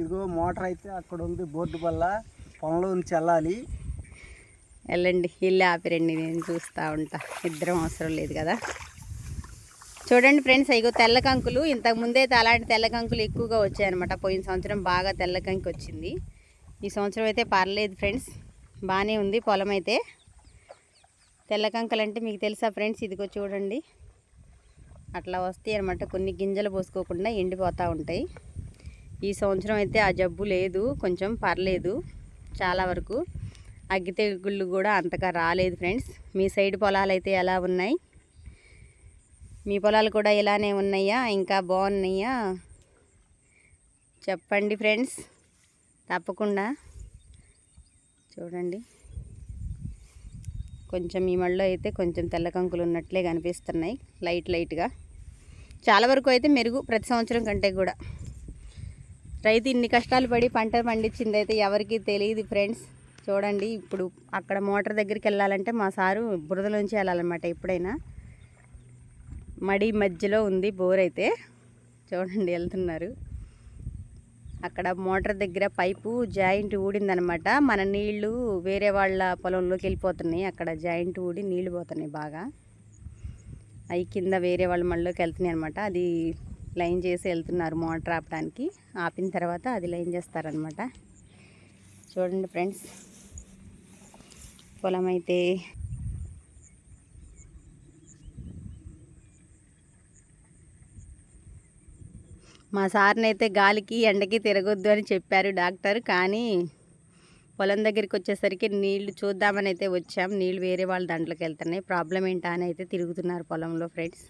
ఇదిగో మోటార్ అయితే అక్కడ ఉంది బోర్డు వల్ల పొలంలో నుంచి వెళ్ళాలి వెళ్ళండి ఇల్లు ఆపిరండి నేను చూస్తూ ఉంటా. ఇద్దరం అవసరం లేదు కదా. చూడండి ఫ్రెండ్స్ ఇగో తెల్ల కంకులు. ఇంతకు ముందే అలాంటి తెల్ల కంకులు ఎక్కువగా వచ్చాయన్నమాట. పోయిన సంవత్సరం బాగా తెల్ల కంకి వచ్చింది. ఈ సంవత్సరం అయితే పర్లేదు ఫ్రెండ్స్ బాగానే ఉంది పొలం అయితే. తెల్ల కంకులు అంటే మీకు తెలుసా ఫ్రెండ్స్ ఇదిగో చూడండి. అట్లా వస్తాయి అనమాట కొన్ని గింజలు పోసుకోకుండా ఎండిపోతూ ఉంటాయి. ఈ సంవత్సరం అయితే ఆ జబ్బు లేదు కొంచెం పర్లేదు చాలా వరకు. అగ్గి తెగుళ్ళు కూడా అంతగా రాలేదు ఫ్రెండ్స్. మీ సైడ్ పొలాలు అయితే ఎలా ఉన్నాయి? మీ పొలాలు కూడా ఇలానే ఉన్నాయా? ఇంకా బాగున్నాయా? చెప్పండి ఫ్రెండ్స్. తప్పకుండా. చూడండి. కొంచెం ఈ మళ్ళీ అయితే కొంచెం తెల్ల కంకులు ఉన్నట్లే కనిపిస్తున్నాయి లైట్ లైట్గా. చాలా వరకు అయితే మెరుగు ప్రతి సంవత్సరం కంటే కూడా. రైతు ఇన్ని కష్టాలు పడి పంట పండించింది అయితే ఎవరికి తెలియదు ఫ్రెండ్స్. చూడండి ఇప్పుడు అక్కడ మోటార్ దగ్గరికి వెళ్ళాలంటే మా సారు బురదలోంచి వెళ్ళాలన్నమాట ఎప్పుడైనా. మడి మధ్యలో ఉంది బోర్ అయితే. చూడండి వెళ్తున్నారు. అక్కడ మోటార్ దగ్గర పైపు జాయింట్ ఊడిందనమాట మన నీళ్ళు వేరే వాళ్ళ పొలంలోకి వెళ్ళిపోతున్నాయి. అక్కడ జాయింట్ ఊడి నీళ్ళు పోతున్నాయి బాగా. అవి కింద వేరే వాళ్ళ మళ్ళీకి వెళ్తున్నాయి అనమాట అది లైన్ చేసి వెళ్తున్నారు మోటార్ ఆపడానికి. ఆపిన తర్వాత అది లైన్ చేస్తారనమాట చూడండి ఫ్రెండ్స్. పొలం అయితే మా సార్ని అయితే గాలికి ఎండకి తిరగొద్దు అని చెప్పారు డాక్టర్. కానీ పొలం దగ్గరికి వచ్చేసరికి నీళ్ళు చూద్దామని అయితే వచ్చాం. నీళ్ళు వేరే వాళ్ళ దాంట్లోకి వెళ్తున్నాయి. ప్రాబ్లం ఏంటా అని అయితే తిరుగుతున్నారు పొలంలో ఫ్రెండ్స్.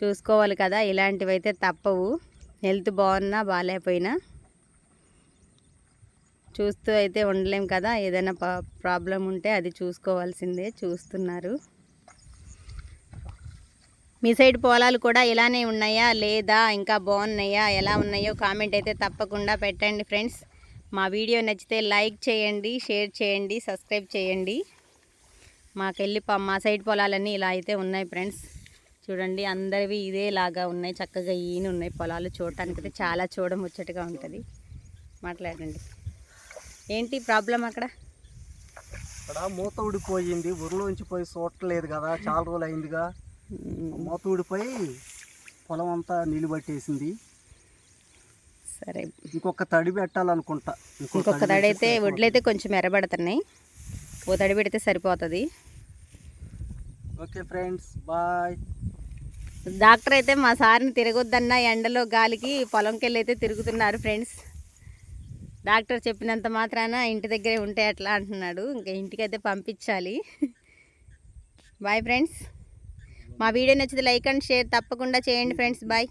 చూసుకోవాలి కదా ఇలాంటివి అయితే తప్పవు. హెల్త్ బాగున్నా బాగాలేకపోయినా చూస్తూ అయితే ఉండలేం కదా ఏదైనా ప్రాబ్లం ఉంటే అది చూసుకోవాల్సిందే చూస్తున్నారు. మీ సైడ్ పొలాలు కూడా ఇలానే ఉన్నాయా లేదా ఇంకా బాగున్నాయా ఎలా ఉన్నాయో కామెంట్ అయితే తప్పకుండా పెట్టండి ఫ్రెండ్స్. మా వీడియో నచ్చితే లైక్ చేయండి షేర్ చేయండి సబ్స్క్రైబ్ చేయండి. మాకెళ్ళి మా సైడ్ పొలాలన్నీ ఇలా అయితే ఉన్నాయి ఫ్రెండ్స్. చూడండి అందరివి ఇదేలాగా ఉన్నాయి. చక్కగా ఈయన ఉన్నాయి. పొలాలు చూడటానికి అయితే చాలా చూడముచ్చటగా ఉంటుంది. మాట్లాడండి. ఏంటి ప్రాబ్లం అక్కడ? ఇక్కడ మూత ఊడిపోయింది. ఊరిలోంచి పోయి చూడట్లేదు కదా. చాలా రోజులు అయిందిగా. మూత ఊడిపోయి పొలం అంతా నీళ్ళు పట్టేసింది. సరే. ఇంకొక తడి పెట్టాలనుకుంటా. ఇంకొక తడి అయితే వడ్లయితే కొంచెం ఎర్రబడుతున్నాయి. ఓ తడి పెడితే సరిపోతుంది. Okay friends bye. డాక్టర్ అయితే మా సార్ని తిరగొద్దన్న ఎండలో గాలికి పొలంకి వెళ్ళి అయితే తిరుగుతున్నారు ఫ్రెండ్స్. డాక్టర్ చెప్పినంత మాత్రాన ఇంటి దగ్గరే ఉంటే ఎట్లా అంటున్నాడు. ఇంకా ఇంటికైతే పంపించాలి. బాయ్ ఫ్రెండ్స్ మా వీడియో నచ్చితే లైక్ అండ్ షేర్ తప్పకుండా చేయండి ఫ్రెండ్స్ బాయ్